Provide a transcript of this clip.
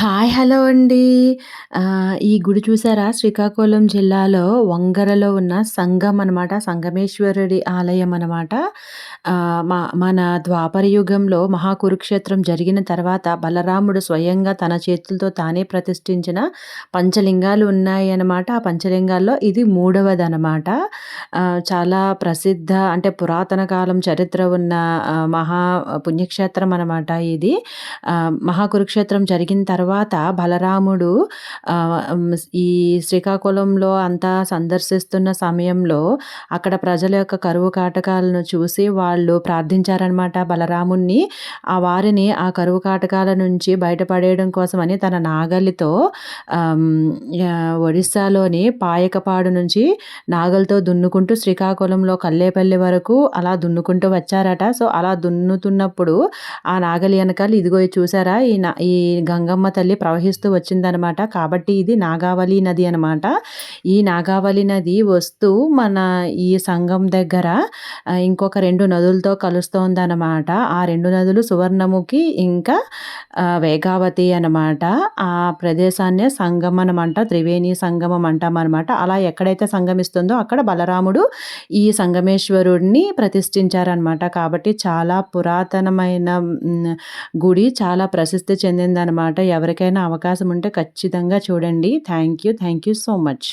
Hi! Hello అండి. ఈ గుడి చూసారా? శ్రీకాకుళం జిల్లాలో వంగరలో ఉన్న సంగం అనమాట. సంగమేశ్వరుడి ఆలయం అనమాట. మా మన ద్వాపర యుగంలో మహాకురుక్షేత్రం జరిగిన తర్వాత బలరాముడు స్వయంగా తన చేతులతో తానే ప్రతిష్ఠించిన పంచలింగాలు ఉన్నాయన్నమాట. ఆ పంచలింగాల్లో ఇది మూడవది అనమాట చాలా ప్రసిద్ధ అంటే పురాతన కాలం చరిత్ర ఉన్న మహా పుణ్యక్షేత్రం అనమాట ఇది. మహాకురుక్షేత్రం జరిగిన తర్వాత తర్వాత బలరాముడు ఈ శ్రీకాకుళంలో అంతా సందర్శిస్తున్న సమయంలో అక్కడ ప్రజల యొక్క కరువు కాటకాలను చూసి వాళ్ళు ప్రార్థించారనమాట బలరాముణ్ణి ఆ వారిని ఆ కరువు కాటకాల నుంచి బయటపడేయడం కోసమని తన నాగలితో ఒడిస్సాలోని పాయకపాడు నుంచి నాగలితో దున్నుకుంటూ శ్రీకాకుళంలో కల్లేపల్లి వరకు అలా దున్నుకుంటూ వచ్చారట. సో, అలా దున్నుతున్నప్పుడు ఆ నాగలి వెనకాల ఇదిగో చూసారా? ఈ ఈ గంగమ్మ తల్లి ప్రవహిస్తూ వచ్చిందనమాట. కాబట్టి ఇది నాగావళి నది అనమాట. ఈ నాగావళి నది వస్తూ మన ఈ సంగం దగ్గర ఇంకొక రెండు నదులతో కలుస్తోందనమాట. ఆ రెండు నదులు సువర్ణముఖి ఇంకా వేగావతి అనమాట. ఆ ప్రదేశాన్నే సంగమం అనమాట. త్రివేణి సంగమం అంటామనమాట. అలా ఎక్కడైతే సంగమిస్తుందో అక్కడ బలరాముడు ఈ సంగమేశ్వరుడిని ప్రతిష్ఠించారనమాట. కాబట్టి చాలా పురాతనమైన గుడి చాలా ప్రసిద్ధి చెందిందనమాట. ఎవరికైనా అవకాశం ఉంటే ఖచ్చితంగా చూడండి. Thank you. Thank you so much.